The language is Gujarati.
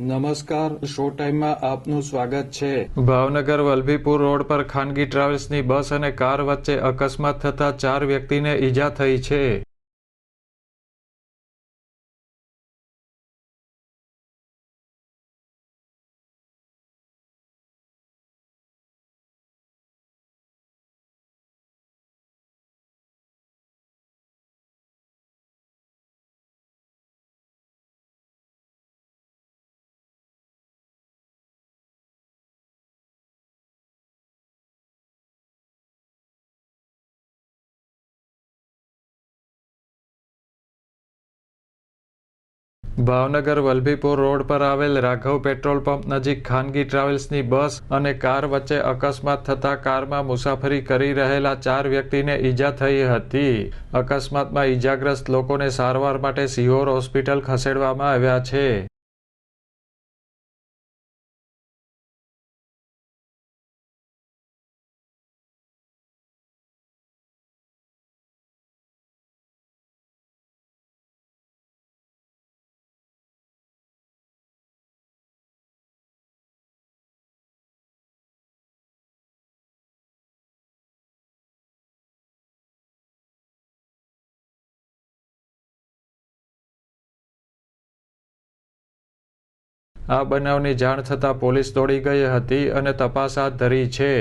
નમસ્કાર, શો ટાઈમમાં આપનું સ્વાગત છે. ભાવનગર વલભીપુર રોડ પર ખાનગી ટ્રાવેલ્સની બસ અને કાર વચ્ચે અકસ્માત થતા ચાર વ્યક્તિને ઈજા થઈ છે. ભાવનગર વલભીપુર રોડ પર આવેલ રાઘવ પેટ્રોલ પંપ નજીક ખાનગી ટ્રાવેલ્સની બસ અને કાર વચ્ચે અકસ્માત થતા કારમાં મુસાફરી કરી રહેલા ચાર વ્યક્તિને ઈજા થઈ હતી. અકસ્માતમાં ઈજાગ્રસ્ત લોકોને સારવાર માટે સિહોર હોસ્પિટલ ખસેડવામાં આવ્યા છે. આ બનાવની જાણ થતાં પોલીસ દોડી ગઈ હતી અને તપાસ હાથ ધરી છે.